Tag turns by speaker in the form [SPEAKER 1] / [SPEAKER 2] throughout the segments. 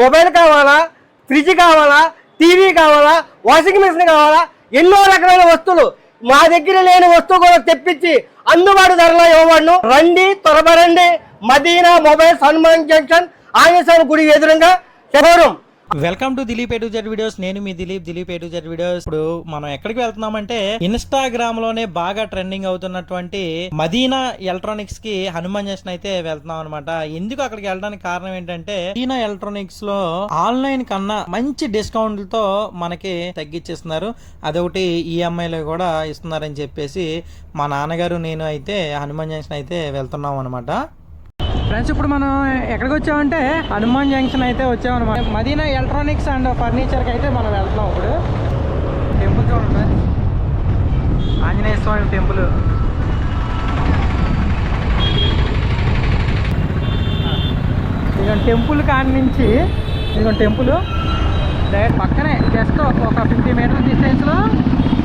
[SPEAKER 1] Mobile కావాలా? Fridge కావాలా? TV కావాలా? వాషింగ్ మిషన్ కావాలా? ఎన్నో రకమైన వస్తువులు. మా దగ్గర లేని వస్తువు కూడా తెప్పించి అందుబాటు ధరలో ఇవ్వబడును. రండి త్వరపరండి మదీనా మొబైల్స్ హనుమాన్ జంక్షన్ ఆంజనేయ గుడి ఎదురుగా. Showroom
[SPEAKER 2] welcome to Dilip A to Z videos నేను మీ Dilip Dilip A to Z videos ఇప్పుడు మనం ఎక్కడికి వెళ్తున్నామంటే ఇన్స్టాగ్రామ్లోనే బాగా ట్రెండింగ్ అవుతున్నటువంటి మదీనా ఎలక్ట్రానిక్స్కి హనుమాన్ జంక్షన్ అయితే వెళ్తున్నాం అనమాట ఎందుకు అక్కడికి వెళ్ళడానికి కారణం ఏంటంటే మదీనా ఎలక్ట్రానిక్స్లో ఆన్లైన్ కన్నా మంచి డిస్కౌంట్తో మనకి తగ్గించేస్తున్నారు అదొకటి ఈఎంఐ లో కూడా ఇస్తున్నారని చెప్పేసి మా నాన్నగారు నేను అయితే హనుమాన్ జంక్షన్ అయితే వెళ్తున్నాం అనమాట ఫ్రెండ్స్ ఇప్పుడు మనం ఎక్కడికి వచ్చామంటే హనుమాన్ జంక్షన్ అయితే వచ్చామన్నమాట. మదీనా ఎలక్ట్రానిక్స్ అండ్ ఫర్నిచర్కి అయితే మనం వెళ్తున్నాం ఇప్పుడు. టెంపుల్ చూడండి ఆంజనేయ స్వామి టెంపుల్ ఇదిగోండి టెంపుల్ కాడి నుంచి ఇదిగోండి టెంపుల్ డైరెక్ట్ పక్కనే జస్ట్ ఒక ఫిఫ్టీ మీటర్ డిస్టెన్స్లో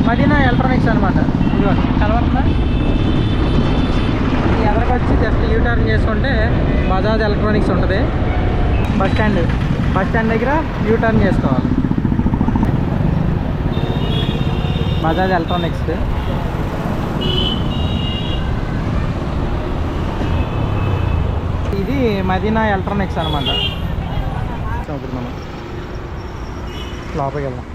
[SPEAKER 2] మదీనా ఎలక్ట్రానిక్స్ అనమాట ఇదిగో కలవట్లా ఎదరికి వచ్చి జస్ట్ యూ టర్న్ చేసుకుంటే బజాజ్ ఎలక్ట్రానిక్స్ ఉంటుంది. బస్ స్టాండ్ బస్ స్టాండ్ దగ్గర యూ టర్న్ చేసుకోవాలి బజాజ్ ఎలక్ట్రానిక్స్ ఇది మదీనా ఎలక్ట్రానిక్స్ అనమాట ఇప్పుడు మనం లోపలికి వెళ్దాం.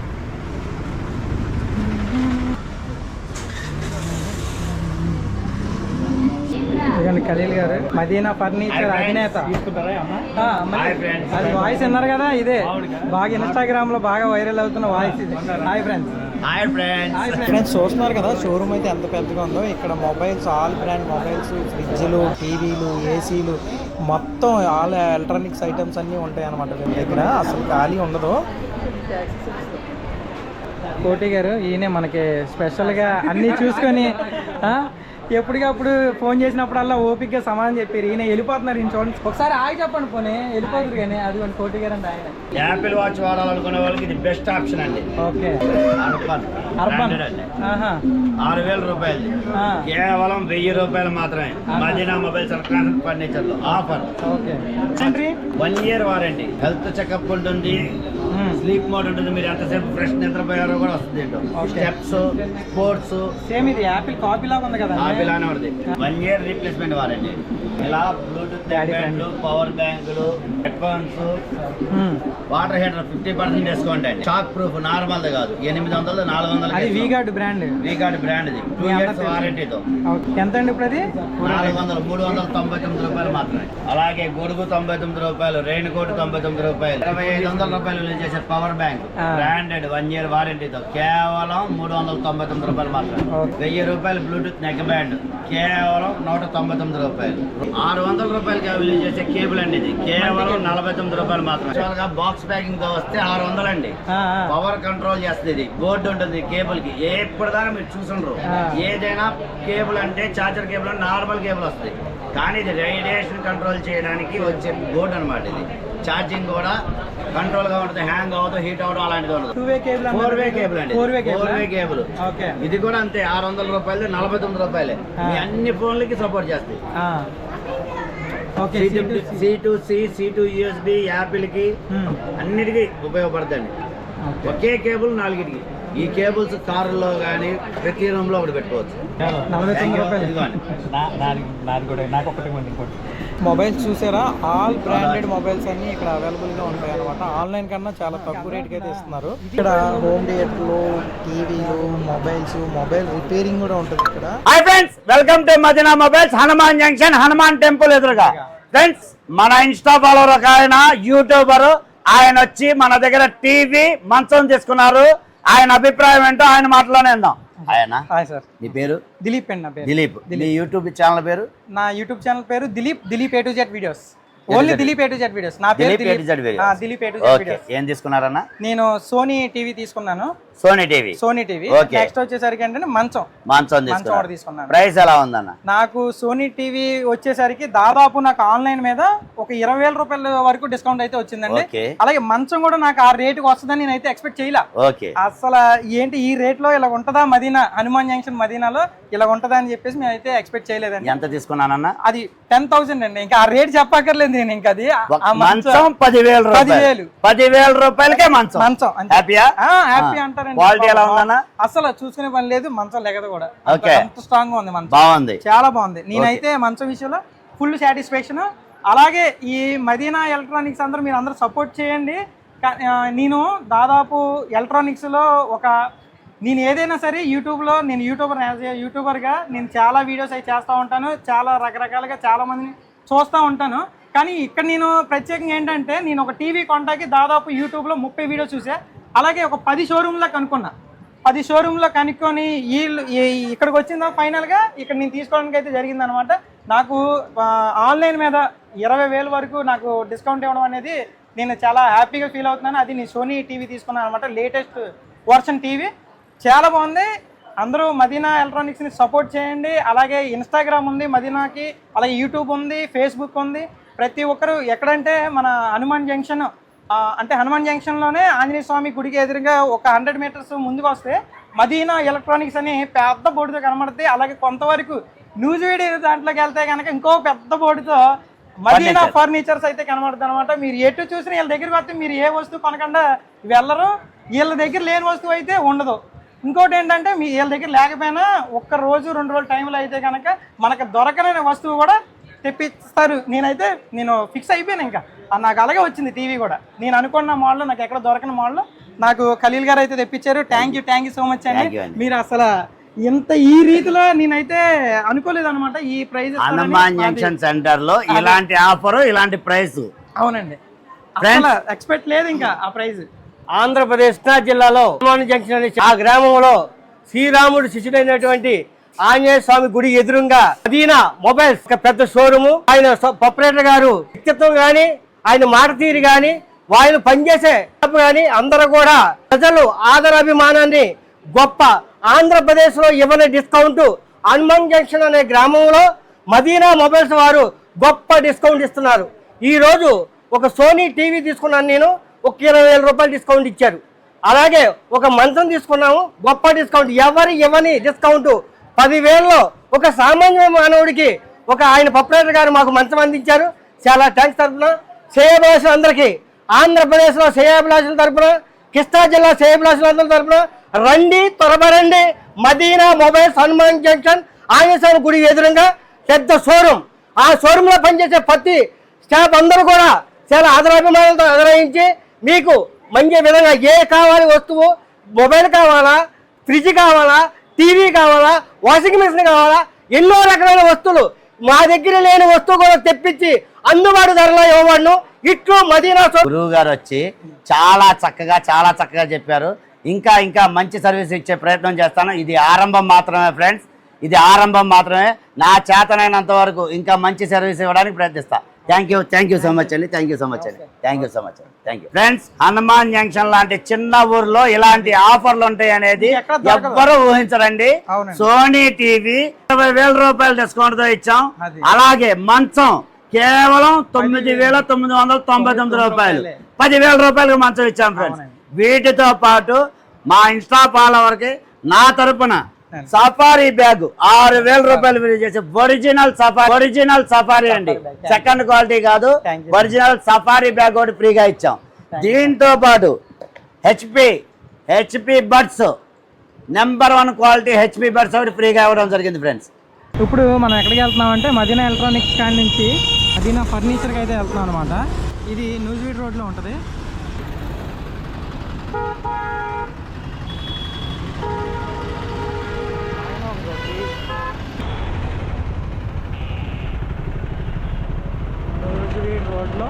[SPEAKER 2] ఖలీల్ గారు. మదీనా ఫర్నిచర్ అధినేత. అది వాయిస్ విన్నారు కదా ఇదే. బాగా ఇన్స్టాగ్రామ్లో బాగా వైరల్ అవుతున్న వాయిస్ ఇది. Hi friends
[SPEAKER 3] hi friends
[SPEAKER 2] friends చూస్తున్నారు కదా షోరూమ్ అయితే ఎంత పెద్దగా ఉందో. ఇక్కడ మొబైల్స్ ఆల్ బ్రాండ్ మొబైల్స్ ఫ్రిడ్జ్లు టీవీలు ఏసీలు మొత్తం ఆల్ ఎలక్ట్రానిక్స్ ఐటమ్స్ అన్నీ ఉంటాయి అనమాట వీళ్ళ దగ్గర. అసలు ఖాళీ ఉండదు. కోటి గారు ఈయనే మనకి స్పెషల్గా అన్నీ చూసుకొని ఆ, ఎప్పటికప్పుడు ఫోన్ చేసినప్పుడల్లా ఓపిక్గా సమాధానం చెప్పారు. ఈయన వెళ్ళిపోతున్నారు ఈయన చూడండి. ఒకసారి ఆగి చెప్పండి పోనీ. వెళ్ళిపోతుంది కానీ అది కోటి గారు అంటే ఆయన.
[SPEAKER 3] యాపిల్ వాచ్ వాడాలనుకునే వాళ్ళకి ఇది బెస్ట్ ఆప్షన్ అండి.
[SPEAKER 2] ఓకే.
[SPEAKER 3] అర్బన్. అండి. ఆరు వేల రూపాయలు. కేవలం వెయ్యి రూపాయలు మాత్రమే. Madina mobiles electronic ఫర్నిచర్లో offer.
[SPEAKER 2] Okay.
[SPEAKER 3] One year warranty. Health checkup ఉంటుంది. స్లీప్ మోడ్ ఉంటుంది మీరు ఎంతసేపు ఫ్రెష్ నిద్రపోయారో కూడా వస్తుంది. స్టెప్స్ స్పోర్ట్స్
[SPEAKER 2] సేమ్ ఇది యాపిల్ కాపీ లాగా ఉంది కదా.
[SPEAKER 3] ఆపిలానే ఉంటుంది వన్ ఇయర్ రీప్లేస్మెంట్ వారంటీ. ఇలా బ్లూటూత్ బ్యాండ్లు పవర్ బ్యాంకులు headphones water heater fifty percent discount అండి. షాక్ ప్రూఫ్ నార్మల్ కాదు. ఎనిమిది వందలు నాలుగు
[SPEAKER 2] అది
[SPEAKER 3] వందలు
[SPEAKER 2] V Guard brand
[SPEAKER 3] V Guard brand ఇది. టూ ఇయర్స్ వారంటీతో
[SPEAKER 2] ఎంత అండి ఇప్పుడు అది?
[SPEAKER 3] నాలుగు వందలు మూడు వందల తొంభై తొమ్మిది రూపాయలు మాత్రమే. అలాగే గొడుగు తొంభై తొమ్మిది రూపాయలు రెయిన్ కోట్ తొంభై తొమ్మిది రూపాయలు. ఇరవై ఐదు వందల రూపాయలు విలువ చేసే power bank. Branded one year వారంటీతో కేవలం మూడు వందల తొంభై తొమ్మిది రూపాయలు మాత్రమే
[SPEAKER 2] ఓకే.
[SPEAKER 3] వెయ్యి రూపాయలు బ్లూటూత్ నెక్ బ్యాండ్ కేవలం నూట తొంభై తొమ్మిది రూపాయలు. ఆరు వందల రూపాయలకి విలువ చేసే కేబుల్ అండి ఇది. కేవలం నలభై తొమ్మిది రూపాయలు మాత్రమే. యాక్చువల్గా బాక్స్ ప్యాకింగ్తో వస్తే ఆరు వందలు అండి. పవర్ కంట్రోల్ చేస్తుంది ఇది. బోర్డు ఉంటుంది కేబుల్కి. ఎప్పుడు దాకా మీరు చూసుండ్రు. ఏదైనా కేబుల్ అంటే చార్జర్ కేబుల్ నార్మల్ కేబుల్ వస్తుంది. కానీ ఇది రేడియేషన్ కంట్రోల్ చేయడానికి వచ్చే బోర్డు అన్నమాట ఇది. ఛార్జింగ్ కూడా కంట్రోల్గా ఉంటుంది హ్యాంగ్ అవ్వదు హీట్ అవ్వడం అలాంటిది ఉండదు.
[SPEAKER 2] Two way cable
[SPEAKER 3] four way cable అండి.
[SPEAKER 2] Four way cable
[SPEAKER 3] four way cable
[SPEAKER 2] okay
[SPEAKER 3] ఇది కూడా అంతే ఆరు వందల రూపాయలు నలభై తొమ్మిది రూపాయలే. మీ అన్ని ఫోన్లకి సపోర్ట్ చేస్తాయి.
[SPEAKER 2] ఆ. Okay
[SPEAKER 3] C to C C to USB యాపిల్కి
[SPEAKER 2] Hmm.
[SPEAKER 3] అన్నిటికీ ఉపయోగపడుతుంది
[SPEAKER 2] ఓకే.
[SPEAKER 3] ఒకే కేబుల్ నాలుగిటికి. ఈ కేబుల్స్ కారులో కానీ ప్రతి రూమ్లో ఒకటి పెట్టుకోవచ్చు.
[SPEAKER 2] నలభై
[SPEAKER 3] Thank
[SPEAKER 2] మొబైల్స్ చూసారా? ఆల్ బ్రాండెడ్ మొబైల్స్ అన్ని ఇక్కడ అవైలబుల్గా ఉంటాయి అనమాట ఆన్లైన్ కన్నా చాలా తక్కువ రేట్కి అయితే ఇస్తున్నారు. ఇక్కడ హోమ్ థియేటర్లు టీవీలు మొబైల్స్ మొబైల్ రిపేరింగ్ కూడా ఉంటుంది ఇక్కడ.
[SPEAKER 3] Hi friends welcome to Madina mobiles Hanuman junction Hanuman temple ఎదురుగా. ఫ్రెండ్స్ మన ఇన్స్టా ఫాలోవర్ ఒక ఆయన యూట్యూబర్ ఆయన వచ్చి మన దగ్గర టీవీ మంచం తీసుకున్నారు ఆయన అభిప్రాయం ఏంటో ఆయన మాటలోనే ఉందాం ఆయన?
[SPEAKER 2] సార్.
[SPEAKER 3] నీ పేరు?
[SPEAKER 2] దిలీప్ అండి నా పేరు.
[SPEAKER 3] దిలీప్. నీ యూట్యూబ్ ఛానల్ పేరు?
[SPEAKER 2] నా యూట్యూబ్ ఛానల్ పేరు Dilip Dilip A to Z videos only Dilip A to Z videos నా పేరు
[SPEAKER 3] Dilip.
[SPEAKER 2] A to Z videos
[SPEAKER 3] ఏం తీసుకున్నారన్న?
[SPEAKER 2] నేను సోనీ టీవీ తీసుకున్నాను.
[SPEAKER 3] Sony TV.
[SPEAKER 2] Sony TV. Next వచ్చేసరికి ఏంటంటే మంచం.
[SPEAKER 3] మంచం
[SPEAKER 2] మంచం
[SPEAKER 3] తీసుకున్నాను. ప్రైస్ ఎలా ఉందన్న?
[SPEAKER 2] నాకు సోనీ టీవీ వచ్చేసరికి దాదాపు నాకు ఆన్లైన్ మీద ఒక ఇరవై వేల రూపాయల వరకు డిస్కౌంట్ అయితే వచ్చిందండి. అలాగే మంచం కూడా నాకు ఆ రేటుకి వస్తుందని నేనైతే ఎక్స్పెక్ట్ చేయలే.
[SPEAKER 3] ఓకే.
[SPEAKER 2] అసలు ఏంటి ఈ రేట్లో ఇలా ఉంటుందా మదీనా హనుమాన్ జంక్షన్ మదీనాలో ఇలా ఉంటుందా అని చెప్పేసి మేమైతే ఎక్స్పెక్ట్ చేయలేదండి.
[SPEAKER 3] ఎంత తీసుకున్నానన్న?
[SPEAKER 2] అది టెన్ థౌసండ్ అండి. ఇంకా ఆ రేట్ చెప్పక్కర్లేదు నేను ఇంకా అది. మంచం
[SPEAKER 3] పదివేల
[SPEAKER 2] పదివేలు.
[SPEAKER 3] పదివేల రూపాయలకే మంచం.
[SPEAKER 2] మంచం.
[SPEAKER 3] హ్యాపీయా
[SPEAKER 2] హ్యాపీ అంటారండి
[SPEAKER 3] క్వాలిటీ ఎలా ఉందన్న?
[SPEAKER 2] అసలు చూసుకునే పని లేదు మంచం లెగదు కూడా. అంత స్ట్రాంగ్గా ఉంది మంచం.
[SPEAKER 3] బాగుంది.
[SPEAKER 2] చాలా బాగుంది. నేనైతే మంచం విషయంలో ఫుల్ సాటిస్ఫాక్షన్ అలాగే ఈ మదీనా ఎలక్ట్రానిక్స్ అందరూ మీరు అందరూ సపోర్ట్ చేయండి. నేను దాదాపు ఎలక్ట్రానిక్స్లో ఒక నేను ఏదైనా సరే యూట్యూబ్లో నేను యూట్యూబర్ యాజ్ ఏ యూట్యూబర్గా నేను చాలా వీడియోస్ అవి చేస్తూ ఉంటాను. చాలా రకరకాలుగా చాలా మందిని చూస్తూ ఉంటాను. కానీ ఇక్కడ నేను ప్రత్యేకంగా ఏంటంటే నేను ఒక టీవీ కొంటాకి దాదాపు యూట్యూబ్లో ముప్పై వీడియోస్ చూసా. అలాగే ఒక పది షోరూమ్లో కనుక్కున్నా. పది షోరూంలో కనుక్కొని వీళ్ళు ఇక్కడికి వచ్చిందా ఫైనల్గా ఇక్కడ నేను తీసుకోవడానికి అయితే జరిగిందనమాట నాకు ఆన్లైన్ మీద ఇరవై వేల వరకు నాకు డిస్కౌంట్ ఇవ్వడం అనేది నేను చాలా హ్యాపీగా ఫీల్ అవుతున్నాను. అది నేను సోనీ టీవీ తీసుకున్నాను అనమాట లేటెస్ట్ వర్షన్ టీవీ చాలా బాగుంది. అందరూ మదీనా ఎలక్ట్రానిక్స్ని సపోర్ట్ చేయండి. అలాగే ఇన్స్టాగ్రామ్ ఉంది మదీనాకి. అలాగే యూట్యూబ్ ఉంది ఫేస్బుక్ ఉంది. ప్రతి ఒక్కరు ఎక్కడంటే మన హనుమాన్ జంక్షన్ అంటే హనుమాన్ జంక్షన్లోనే ఆంజనేయ స్వామి గుడికి ఎదురుగా ఒక హండ్రెడ్ మీటర్స్ ముందుకు వస్తే మదీనా ఎలక్ట్రానిక్స్ అని పెద్ద బోర్డుతో కనబడుతుంది అలాగే కొంతవరకు న్యూస్ వీడియో దాంట్లోకి వెళ్తే కనుక ఇంకో పెద్ద బోర్డుతో మదీనా. ఫర్నిచర్స్ అయితే కనబడుతుంది అనమాట మీరు ఎటు చూసినా వీళ్ళ దగ్గరికి వస్తే మీరు ఏ వస్తువు కొనకుండా వెళ్ళరు. వీళ్ళ దగ్గర లేని వస్తువు అయితే ఉండదు. ఇంకోటి ఏంటంటే మీ వీళ్ళ దగ్గర లేకపోయినా ఒక్క రోజు రెండు రోజుల టైంలో అయితే కనుక మనకు దొరకలేని వస్తువు కూడా తెప్పిస్తారు. నేనైతే నేను ఫిక్స్ అయిపోయాను ఇంకా. నాకు అలాగే వచ్చింది టీవీ కూడా. నేను అనుకున్న మోడల్ నాకు ఎక్కడ దొరకని మోడల్ నాకు ఖలీల్ గారు అయితే తెప్పించారు. Thank you thank you so much అండి. మీరు అసలు ఇంత ఈ రీతిలో నేనైతే అనుకోలేదు అనమాట ఈ ప్రైజ్
[SPEAKER 3] హనుమాన్ జంక్షన్ సెంటర్లో ఇలాంటి ఆఫర్ ఇలాంటి ప్రైస్
[SPEAKER 2] అవునండి. అసలు ఎక్స్పెక్ట్ లేదు ఇంకా ఆ ప్రైజ్
[SPEAKER 1] ఆంధ్రప్రదేశ్ కృష్ణా జిల్లాలో హనుమాన్ జంక్షన్ అనే ఆ గ్రామంలో శ్రీరాముడు శిష్యుడైనటువంటి ఆంజనేయ స్వామి గుడి ఎదురుగా అదీనా మొబైల్స్ ఒక పెద్ద షోరూము ఆయన ప్రొపరేటర్ గారు వ్యక్తిత్వం గాని ఆయన మాట తీరు కానీ వాళ్ళు పనిచేసే కానీ అందరూ కూడా ప్రజలు ఆదరాభిమానాన్ని గొప్ప ఆంధ్రప్రదేశ్లో ఇవ్వని డిస్కౌంట్ హనుమాన్ జంక్షన్ అనే గ్రామంలో మదీనా మొబైల్స్ వారు గొప్ప డిస్కౌంట్ ఇస్తున్నారు. ఈ రోజు ఒక సోనీ టీవీ తీసుకున్నాను నేను ఒక ఇరవై వేల రూపాయలు డిస్కౌంట్ ఇచ్చారు. అలాగే ఒక మంచం తీసుకున్నాము గొప్ప డిస్కౌంట్. ఎవరి ఇవ్వని డిస్కౌంట్? పదివేలలో ఒక సామాన్య మానవుడికి ఒక ఆయన పప్పులేటర్ గారు మాకు మంచం అందించారు. చాలా థ్యాంక్స్ తరఫున శ్రేయభిలాషులు అందరికీ ఆంధ్రప్రదేశ్లో శ్రేయభిలాషుల తరఫున కృష్ణా జిల్లా శ్రేయభిలాషులందరి తరఫున రండి త్వరబరండి మదీనా మొబైల్స్ హనుమాన్ జంక్షన్ ఆంజనేయ గుడి ఎదురుగా పెద్ద షోరూమ్. ఆ షోరూంలో పనిచేసే ప్రతి స్టాఫ్ అందరూ కూడా చాలా ఆదరాభిమానాలతో ఆదరించి మీకు మంచి విధంగా ఏ కావాలి వస్తువు మొబైల్ కావాలా ఫ్రిడ్జ్ కావాలా టీవీ కావాలా వాషింగ్ మిషన్ కావాలా ఎన్నో రకమైన వస్తువులు మా దగ్గర లేని వస్తువు కూడా తెప్పించి అందుబాటు ధరలో ఇవ్వబడును. ఇట్లు మదీనా
[SPEAKER 3] గురువు గారు వచ్చి చాలా చక్కగా చాలా చక్కగా చెప్పారు. ఇంకా ఇంకా మంచి సర్వీస్ ఇచ్చే ప్రయత్నం చేస్తాను. ఇది ఆరంభం మాత్రమే ఫ్రెండ్స్ ఇది ఆరంభం మాత్రమే. నా చేతనైనంత వరకు ఇంకా మంచి సర్వీస్ ఇవ్వడానికి ప్రయత్నిస్తా. Thank you thank you so much అండి థ్యాంక్ యూ సో మచ్ అండి థ్యాంక్ యూ సో మచ్ అండి thank you friends Hanuman junction లాంటి చిన్న ఊర్లో ఇలాంటి ఆఫర్లు ఉంటాయి అనేది. ఎవ్వరూ ఊహించరండి. సోనీ టీవీ ఇరవై వేల రూపాయల డిస్కౌంట్తో ఇచ్చాం. అలాగే మంచం కేవలం తొమ్మిది వేల తొమ్మిది వందల తొంభై తొమ్మిది రూపాయలు. పదివేల రూపాయలకు మంచం ఇచ్చాం ఫ్రెండ్స్ వీటితో పాటు మా ఇన్స్టా ఫాలోవర్కి నా తరపున సఫారీ బ్యాగ్. ఆరు వేల రూపాయలు విలువ చేసి ఒరిజినల్ సఫారీ ఒరిజినల్ సఫారీ అండి. సెకండ్ క్వాలిటీ కాదు. ఒరిజినల్ సఫారీ బ్యాగ్ ఒకటి ఫ్రీగా ఇచ్చాం. దీంతో పాటు HP HP buds number one quality HP buds ఒకటి ఫ్రీగా ఇవ్వడం జరిగింది ఫ్రెండ్స్.
[SPEAKER 2] ఇప్పుడు మనం ఎక్కడికి వెళ్తున్నాం అంటే మదీనా ఎలక్ట్రానిక్స్ స్టాండ్ నుంచి మదీనా ఫర్నిచర్కి అయితే వెళ్తున్నాం అనమాట ఇది న్యూజివీడ్ రోడ్లో ఉంటుంది న్యూజివీడ్ రోడ్లో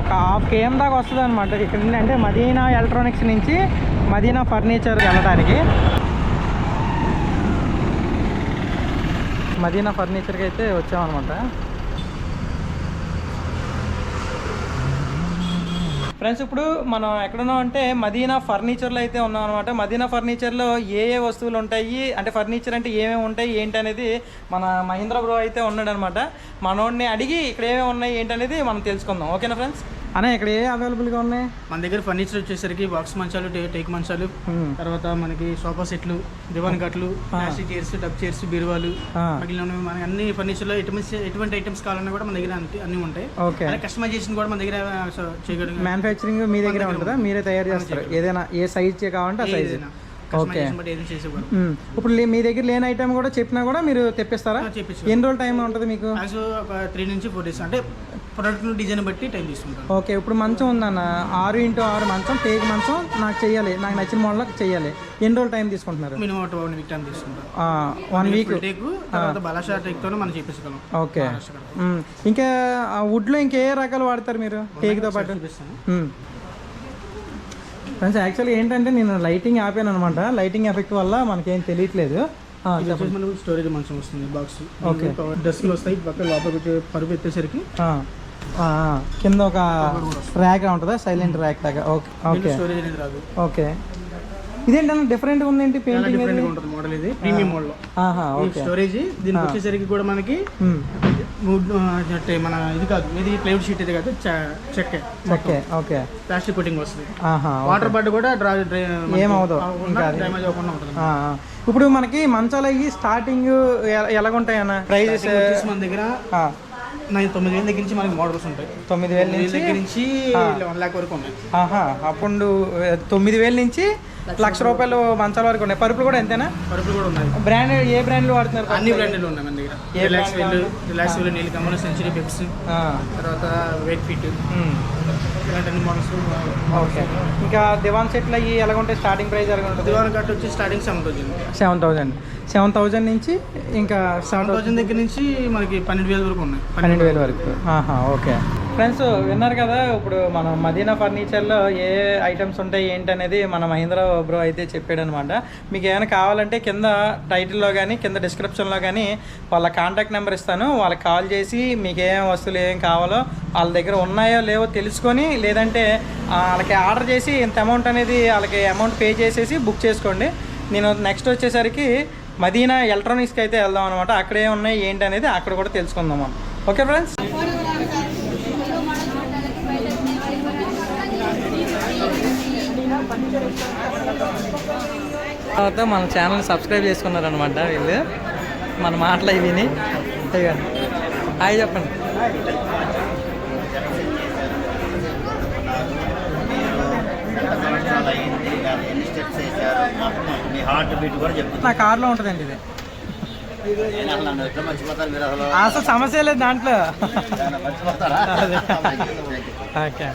[SPEAKER 2] ఒక హాఫ్ కేఎం దాకా వస్తుంది అనమాట ఇక్కడ అంటే మదీనా ఎలక్ట్రానిక్స్ నుంచి మదీనా ఫర్నిచర్ వెళ్ళడానికి మదీనా ఫర్నిచర్కి అయితే వచ్చామన్నమాట. ఫ్రెండ్స్ ఇప్పుడు మనం ఎక్కడున్నాం అంటే మదీనా ఫర్నిచర్లో అయితే ఉన్నాం అనమాట మదీనా ఫర్నిచర్లో ఏ ఏ వస్తువులు ఉంటాయి అంటే ఫర్నిచర్ అంటే ఏమేమి ఉంటాయి ఏంటి అనేది మన మహీంద్ర బ్రో అయితే ఉన్నాడు అనమాట మనోడిని అడిగి ఇక్కడ ఏమేమి ఉన్నాయి ఏంటి అనేది మనం తెలుసుకుందాం. ఓకేనా ఫ్రెండ్స్? అన్న ఇక్కడ ఏ అవైలబుల్గా ఉన్నాయి?
[SPEAKER 4] మన దగ్గర ఫర్నిచర్ వచ్చేసరికి బాక్స్ మంచాలు టేక్ మంచాలు. తర్వాత మనకి సోఫా సెట్లు దివాన్ కట్లు ప్లాస్టిక్ చైర్స్ డబ్ చైర్స్ బీరువాలు
[SPEAKER 2] ఆ.
[SPEAKER 4] మిగిలిన మనకి అన్ని ఫర్నిచర్లో ఎటువంటి ఎటువంటి ఐటమ్స్ కావాలన్నా కూడా మన దగ్గర అన్ని- ఉంటాయి.
[SPEAKER 2] ఓకే.
[SPEAKER 4] కస్టమైజేషన్ కూడా మన దగ్గర సో, చేయగలిగిన
[SPEAKER 2] మ్యానుఫ్యాక్చరింగ్ మీ దగ్గరే ఉంటుందా? మీరే తయారు చేస్తారు. ఏదైనా ఏ సైజ్ కావాలంటే ఆ సైజ్ ఓకే. ఇప్పుడు మీ దగ్గర లేని ఐటమ్ కూడా చెప్పినా కూడా మీరు తెప్పిస్తారా. ఎన్ని రోజులు టైం ఉంటుంది మీకు?
[SPEAKER 4] త్రీ నుంచి ఫోర్ డేస్ అంటే ప్రొడక్ట్ డిజైన్ బట్టి టైం తీసుకుంటాం
[SPEAKER 2] ఓకే ఇప్పుడు మంచం ఉందన్న. ఆరు ఇంటూ ఆరు మంచం టేక్ మంచం నాకు చెయ్యాలి. నాకు నచ్చిన మోడల్ చెయ్యాలి. ఎన్ని రోజులు టైం తీసుకుంటున్నారు?
[SPEAKER 4] మినిమం వన్ వీక్ టైం తీసుకుంటాం
[SPEAKER 2] వన్ వీక్
[SPEAKER 4] టేక్ తర్వాత బలాషా టేక్ తోనే మనం చేపించగలం
[SPEAKER 2] ఓకే. ఇంకా ఆ వుడ్లో ఇంకా ఏ రకాలు వాడతారు మీరు? టేక్తో పాటు?
[SPEAKER 4] చూపిస్తాను.
[SPEAKER 2] ఫ్రెండ్స్ యాక్చువల్లీ ఏంటంటే నేను లైటింగ్ ఆపాను అనమాట లైటింగ్ ఎఫెక్ట్ వల్ల మనకేం తెలియట్లేదు.
[SPEAKER 4] స్టోరేజ్ మంచం వస్తుంది బాక్స్. డస్క్లు వస్తాయి పక్క లోపలికి పరుపు ఎత్తేసరికి.
[SPEAKER 2] కింద ఒక ర్యాక్ ఉంటుందా? సైలెంట్ ర్యాక్ లాగా. ఓకే. Okay okay. ఇదేంటన్నా డిఫరెంట్ ఉందేంటి?
[SPEAKER 4] చాలా
[SPEAKER 2] పెయింటింగ్
[SPEAKER 4] ఉంటుంది మోడల్ ఇది. ప్రీమియం మోడల్
[SPEAKER 2] ఆహా ఓకే.
[SPEAKER 4] స్టోరేజ్ దీనికి వచ్చేసరికి కూడా మనకి మన ఇది కాదు. ఇది ప్లైవుడ్ షీట్ ఇది కాదు. చ- చెక్క.
[SPEAKER 2] Okay okay.
[SPEAKER 4] ప్లాస్టిక్ కోటింగ్ వస్తుంది.
[SPEAKER 2] ఆహా
[SPEAKER 4] వాటర్ బడ్ కూడా డ్రా
[SPEAKER 2] ఇంకా.
[SPEAKER 4] డ్యామేజ్ అవ్వకుండా ఉంటుంది.
[SPEAKER 2] ఇప్పుడు మనకి మంచాలు అయ్యి స్టార్టింగ్ ఎలాగుంటాయన్న? ప్రైజెస్
[SPEAKER 4] మన దగ్గర నైన్ తొమ్మిది వేల దగ్గర నుంచి మనకి మోడల్స్ ఉంటాయి.
[SPEAKER 2] తొమ్మిది వేల నుంచి
[SPEAKER 4] దగ్గర నుంచి వన్ లాక్ వరకు ఉన్నాయి.
[SPEAKER 2] ఆహా అప్పుడు తొమ్మిది వేల నుంచి లక్ష రూపాయలు. మంచాల వరకు ఉన్నాయి. పరుపులు కూడా ఎంతేనా?
[SPEAKER 4] పరుపులు కూడా ఉన్నాయి.
[SPEAKER 2] బ్రాండ్ ఏ బ్రాండ్లు వాడుతున్నారు?
[SPEAKER 4] అన్ని బ్రాండ్లు ఉన్నాయి మన దగ్గర.
[SPEAKER 2] A
[SPEAKER 4] Relaxwell Relaxwell Kamal Century Peps
[SPEAKER 2] ఆ,
[SPEAKER 4] తర్వాత వెయిట్ ఫిట్
[SPEAKER 2] ఓకే. ఇంకా దివాన్ సెట్లు అయ్యి ఎలాగుంటాయి స్టార్టింగ్ ప్రైస్ ఎలాగ ఉంటుంది?
[SPEAKER 4] దివాన్ కట్ వచ్చి starting seven thousand
[SPEAKER 2] seven thousand seven thousand నుంచి ఇంకా
[SPEAKER 4] సెవెన్ థౌసండ్ దగ్గర నుంచి మనకి పన్నెండు వేల వరకు ఉన్నాయి.
[SPEAKER 2] పన్నెండు వేల వరకు. ఆహా ఓకే. ఫ్రెండ్స్ విన్నారు కదా ఇప్పుడు మనం మదీనా ఫర్నిచర్లో ఏ ఐటమ్స్ ఉంటాయి ఏంటి అనేది మన మహేంద్ర బ్రో అయితే చెప్పాడు అనమాట మీకు ఏమైనా కావాలంటే కింద టైటిల్లో కానీ కింద డిస్క్రిప్షన్లో కానీ వాళ్ళ కాంటాక్ట్ నెంబర్ ఇస్తాను. వాళ్ళకి కాల్ చేసి మీకు ఏం వస్తువులు ఏం కావాలో వాళ్ళ దగ్గర ఉన్నాయో లేవో తెలుసుకొని లేదంటే వాళ్ళకి ఆర్డర్ చేసి ఇంత అమౌంట్ అనేది వాళ్ళకి అమౌంట్ పే చేసేసి బుక్ చేసుకోండి. నేను నెక్స్ట్ వచ్చేసరికి మదీనా ఎలక్ట్రానిక్స్కి అయితే వెళ్దాం అనమాట. అక్కడ ఏమి ఉన్నాయి ఏంటి అనేది అక్కడ కూడా తెలుసుకుందాం మనం. Okay friends? తర్వాత మన ఛానల్ సబ్స్క్రైబ్ చేసుకున్నారనమాట వీళ్ళు. మన మాటలు అవి విని. హాయ్ చెప్పండి. నా కార్లో ఉంటుందండి ఇది.
[SPEAKER 5] అసలు
[SPEAKER 2] సమస్య లేదు దాంట్లో. ఓకే.